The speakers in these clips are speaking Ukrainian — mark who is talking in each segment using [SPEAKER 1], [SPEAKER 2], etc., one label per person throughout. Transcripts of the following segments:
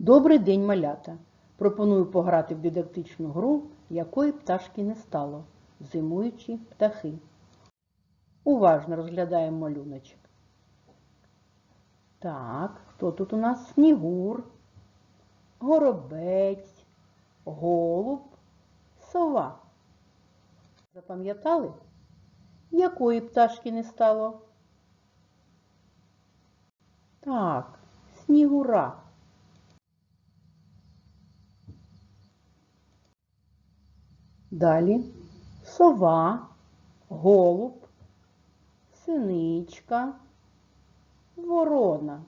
[SPEAKER 1] Добрий день, малята! Пропоную пограти в дидактичну гру, якої пташки не стало. Зимуючі птахи. Уважно розглядаємо малюночок. Так, хто тут у нас? Снігур, горобець, голуб, сова. Запам'ятали? Якої пташки не стало? Так, снігура. Далі сова, голуб, синичка, ворона.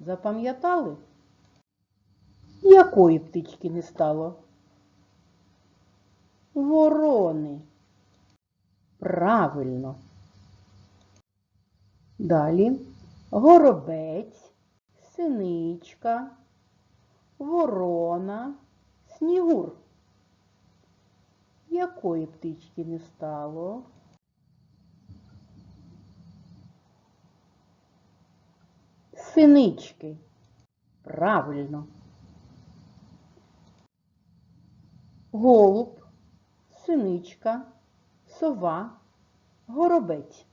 [SPEAKER 1] Запам'ятали? Якої птички не стало? Ворони. Правильно. Далі горобець, синичка, ворона, снігур. Якої птички не стало? Синички. Правильно. Голуб, синичка, сова, горобець.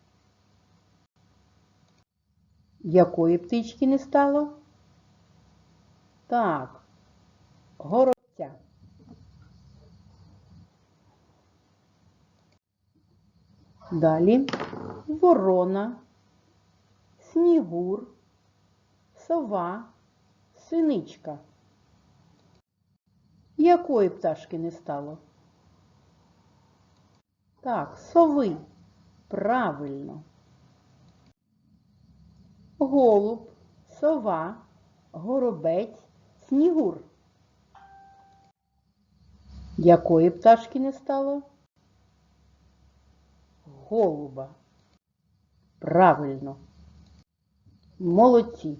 [SPEAKER 1] Якої птички не стало? Так, горобця. Далі ворона, снігур, сова, синичка. Якої пташки не стало? Так, сови. Правильно. Голуб, сова, горобець, снігур. Якої пташки не стало? Голуба. Правильно. Молодці.